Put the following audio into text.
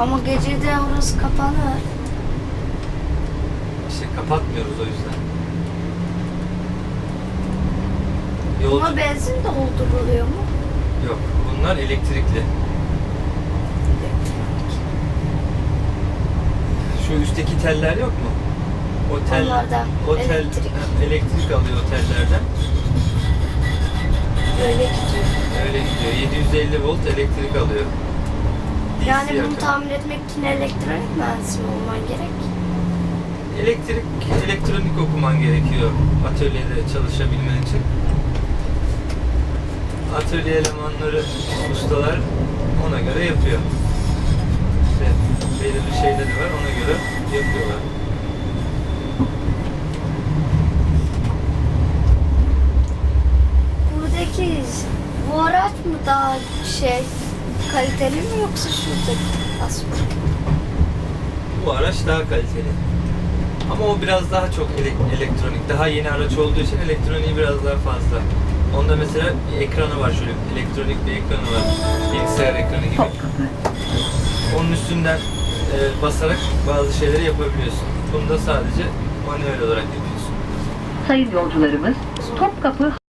Ama gece de orası kapanır. İşte kapatmıyoruz o yüzden. Yolcu Ama benzin de dolduruluyor mu? yok. Bunlar elektrikli. Şu üstteki teller yok mu? O tel, Onlardan o tel elektrik. Elektrik alıyor o tellerden. Öyle gidiyor. Öyle gidiyor. 750 volt elektrik alıyor. Yani bunu yakın. tamir etmek için elektronik mühendisi olman gerek? Elektrik, elektronik okuman gerekiyor atölyede çalışabilmen için. Atölye elemanları, ustalar ona göre yapıyor. İşte belirli şeyleri var, ona göre yapıyorlar. Buradaki bu araç mı daha şey kaliteli mi yoksa şuradaki asma? Bu araç daha kaliteli. Ama o biraz daha çok ele- elektronik, daha yeni araç olduğu için elektroniği biraz daha fazla. Onda mesela bir ekranı var şöyle, elektronik bir ekranı var. Bilgisayar ekranı gibi. Onun üstünden e, basarak bazı şeyleri yapabiliyorsun. Bunda sadece manuel olarak yapıyorsun. Sayın yolcularımız, Topkapı